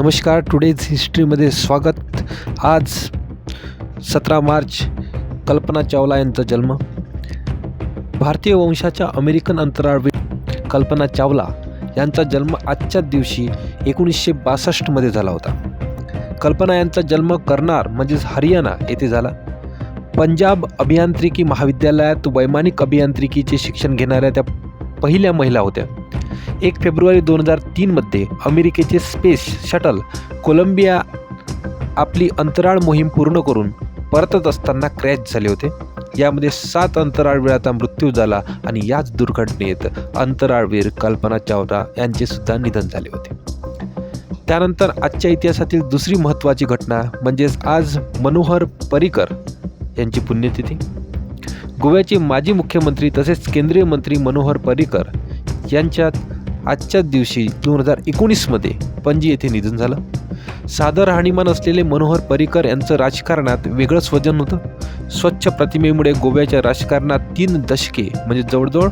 नमस्कार टुडेज हिस्ट्रीमध्ये स्वागत. आज सतरा मार्च कल्पना चावला यांचा जन्म. भारतीय वंशाच्या अमेरिकन अंतराळवीर कल्पना चावला यांचा जन्म आजच्याच दिवशी एकोणीसशे बासष्टमध्ये झाला होता. कल्पना यांचा जन्म करणार म्हणजेच हरियाणा येथे झाला. पंजाब अभियांत्रिकी महाविद्यालयात वैमानिक अभियांत्रिकीचे शिक्षण घेणाऱ्या त्या पहिल्या महिला होत्या. एक फेब्रुवारी दोन हजार तीनमध्ये अमेरिकेचे स्पेस शटल कोलंबिया आपली अंतराळ मोहीम पूर्ण करून परतत असताना क्रॅच झाले होते. यामध्ये सात अंतराळवीराचा मृत्यू झाला आणि याच दुर्घटनेत अंतराळवीर कल्पना चावला यांचे सुद्धा निधन झाले होते. त्यानंतर आजच्या इतिहासातील दुसरी महत्त्वाची घटना म्हणजेच आज मनोहर परिकर यांची पुण्यतिथी. गोव्याचे माजी मुख्यमंत्री तसेच केंद्रीय मंत्री मनोहर परिकर यांच्यात आजच्याच दिवशी दोन हजार एकोणीसमध्ये पणजी येथे निधन झालं. सादर राहणीमान असलेले मनोहर पर्रिकर यांचं राजकारणात वेगळंच वजन होतं. स्वच्छ प्रतिमेमुळे गोव्याच्या राजकारणात तीन दशके म्हणजे जवळजवळ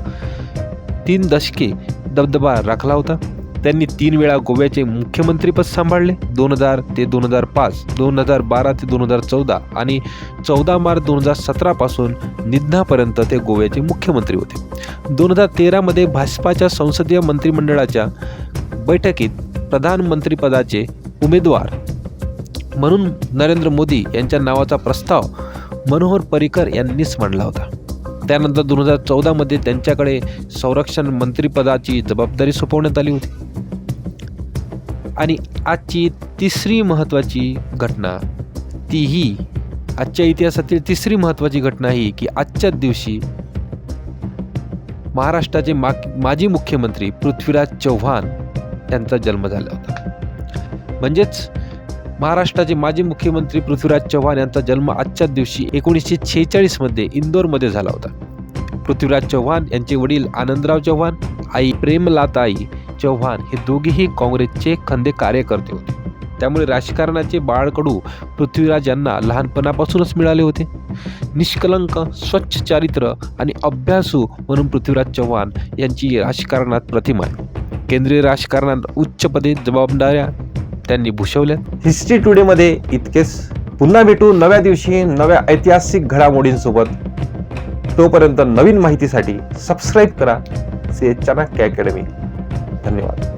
तीन दशके दबदबा राखला होता. त्यांनी तीन वेळा गोव्याचे मुख्यमंत्रीपद सांभाळले. दोन हजार ते दोन हजार पाच दोन हजार बारा ते दोन हजार चौदा आणि चौदा मार्च दोन हजार सतरापासून निधनापर्यंत ते गोव्याचे मुख्यमंत्री होते. दोन हजार तेरामध्ये भाजपाच्या संसदीय मंत्रिमंडळाच्या बैठकीत प्रधानमंत्रीपदाचे उमेदवार म्हणून नरेंद्र मोदी यांच्या नावाचा प्रस्ताव मनोहर पर्रिकर यांनीच मांडला होता. त्यानंतर दोन हजार चौदामध्ये त्यांच्याकडे संरक्षण मंत्रीपदाची जबाबदारी सोपवण्यात आली होती. आणि आजची तिसरी महत्त्वाची घटना तीही आजच्या इतिहासातील तिसरी महत्त्वाची घटना ही की आजच्याच दिवशी महाराष्ट्राचे मा माजी मुख्यमंत्री पृथ्वीराज चव्हाण यांचा जन्म झाला होता. म्हणजेच महाराष्ट्राचे माजी मुख्यमंत्री पृथ्वीराज चव्हाण यांचा जन्म आजच्याच दिवशी एकोणीसशे छेचाळीसमध्ये इंदोरमध्ये झाला होता. पृथ्वीराज चव्हाण यांचे वडील आनंदराव चव्हाण आई प्रेमलाताई चव्हाण हे दोघेही काँग्रेसचे खंदे कार्यकर्ते होते. त्यामुळे राजकारणाचे बाळकडू पृथ्वीराज यांना लहानपणापासूनच मिळाले होते. निष्कलंक स्वच्छ चारित्र्य आणि अभ्यासू म्हणून पृथ्वीराज चव्हाण यांची राजकारणात प्रतिमा आहे. केंद्रीय राजकारणात उच्चपदे जबाबदाऱ्या त्यांनी भूषवल्यात. हिस्ट्री टुडेमध्ये इतकेच. पुन्हा भेटू नव्या दिवशी नव्या ऐतिहासिक घडामोडींसोबत. तोपर्यंत नवीन माहितीसाठी सबस्क्राईब करा. से चाणक्य अकॅडमी. धन्यवाद.